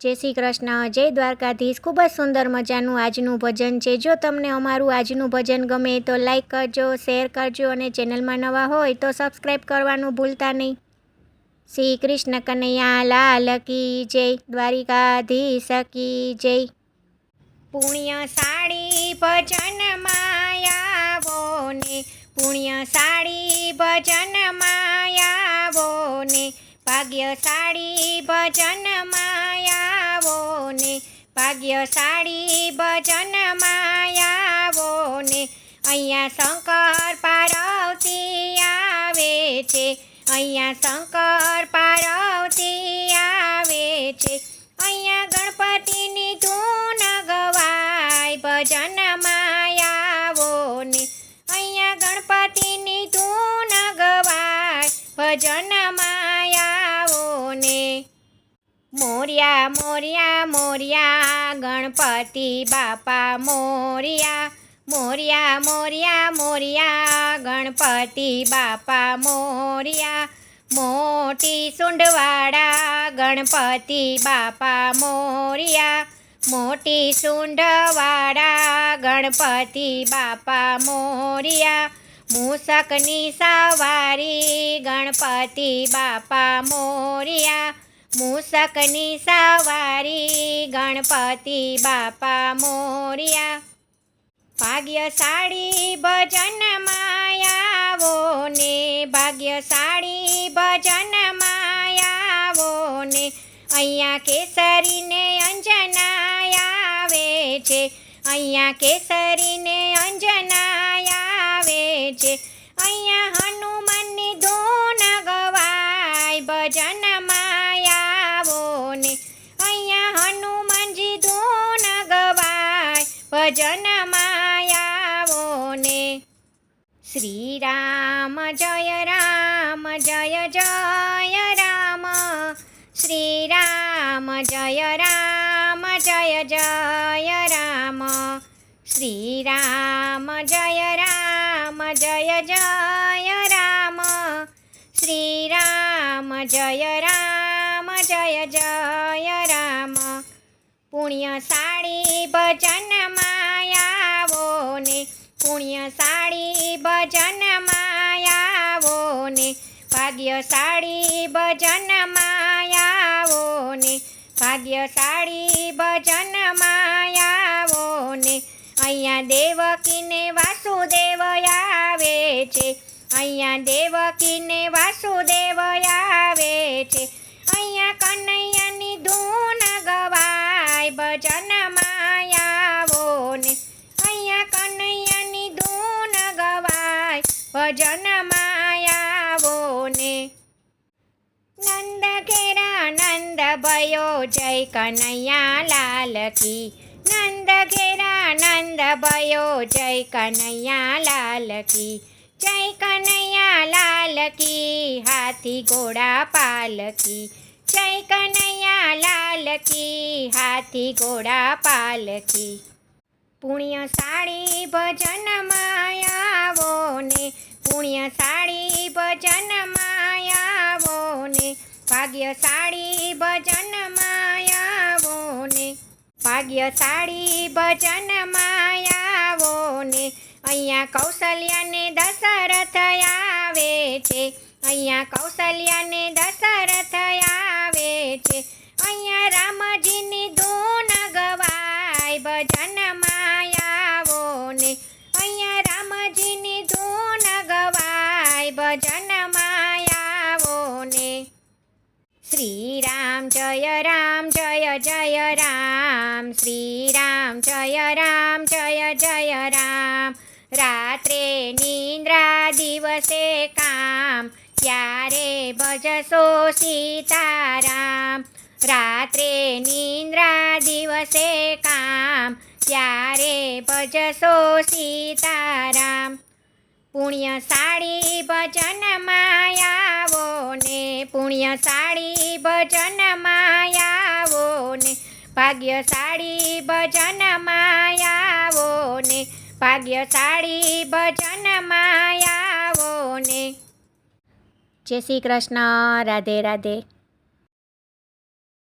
જય શ્રી કૃષ્ણ, જય દ્વારકાધીશ. ખૂબ જ સુંદર મજાનું આજનું ભજન છે. જો તમને અમારું આજનું ભજન ગમે તો લાઈક કરજો શેર કરજો અને ચેનલમાં નવા હોય તો સબસ્ક્રાઈબ કરવાનું ભૂલતા નહીં. શ્રી કૃષ્ણ કનૈયા લાલ કી જય, દ્વારિકાધીશ કી જય. પુણ્ય સાડી ભજન માયાવો ને પુણ્ય સાડી ભજન માયાવો ને ભાગ્યશાળી ભજન માયાવો ને ભાગ્યશાળી ભજન માયાવો ને અહીંયા શંકર પાર્વતી આવે છે, અહીંયા શંકર પાર્વતી આવે છે. અહીંયા ગણપતિની ધૂન ગવાય ભજન માયાવો ને અહીંયા ગણપતિની ધૂન ગવાય ભજન માયાવો ને મોર્યા મોર્યા મોર્યા, ગણપતિ બાપા મોર્યા. મોર્યા મોર્યા મોર્યા, ગણપતિ બાપા મોર્યા. મોટી સુંડવાળા ગણપતિ બાપા મોર્યા. મોટી સુંઢવાળા ગણપતિ બાપા મોર્યા. મૂસકની સવારી ગણપતિ બાપા મોર્યા, મૂસકની સવારી, ગણપતિ બાપા મોર્યા. ભાગ્યશાળી ભજન માયાવો ને ભાગ્યશાળી ભજન માયાવો ને અહીંયા કેસરીને અંજના આવે છે, અહીંયા કેસરીને અંજનાયાવે છે. ભજન માયાઓને શ્રી રામ જય રામ, જય જય રામ. શ્રી રામ જય રામ, જય જય રામ. શ્રી રામ જય રામ, જય જય રામ. શ્રી રામ જય રામ, જય જય રામ. પુણ્યશાળી ભજન માયાવો ને, પુણ્યશાળી ભજન માયાવો ને, ભાગ્યશાળી ભજન માયાવો ને, ભાગ્યશાળી ભજન માયાવો ને, અહીંયા દેવકીને વાસુદેવ આવે છે, અહીંયા દેવકીને વાસુદેવ આવે છે ભજન માયાવોને અહીંયા કનૈયાની ધૂન ગવાય. ભજન માયાવોને નંદ ઘેરા નંદ ભયો જય કનૈયા લાલ કી. નંદ ઘેરા નંદ ભયો જય કનૈયા લાલ કી. જય કનૈયા લાલ કી, હાથી ઘોડા પાલકી. જય કનૈયા લાલ હાથી ઘોડા પાલકી. પુણ્યશાળી ભજન માયાવો ને પુણ્યશાળી ભજન માયાવો ને ભાગ્યશાળી ભજન માયાવો ને ભાગ્યશાળી ભજન માયાવો ને અહીંયા કૌશલ્યાને દશરથ આવે છે, અહીંયા કૌશલ્યાને દશરથ શ્રી રામ જય રામ, જય જય રામ. શ્રી રામ જય રામ, જય જય રામ. રાત્રે નિંદ્રા દિવસે કામ ત્યારે ભજસો સીતારામ? રાત્રે નિંદ્રા દિવસે કામ ત્યારે ભજસો સીતારામ? પુણ્યશાળી ભજન માયાવો ને પુણ્યશાળી ભજન માયાવો ને ભાગ્યશાળી ભજન માયાવો ને ભાગ્યશાળી ભજન માયાવો ને જય શ્રી કૃષ્ણ, રાધે રાધે.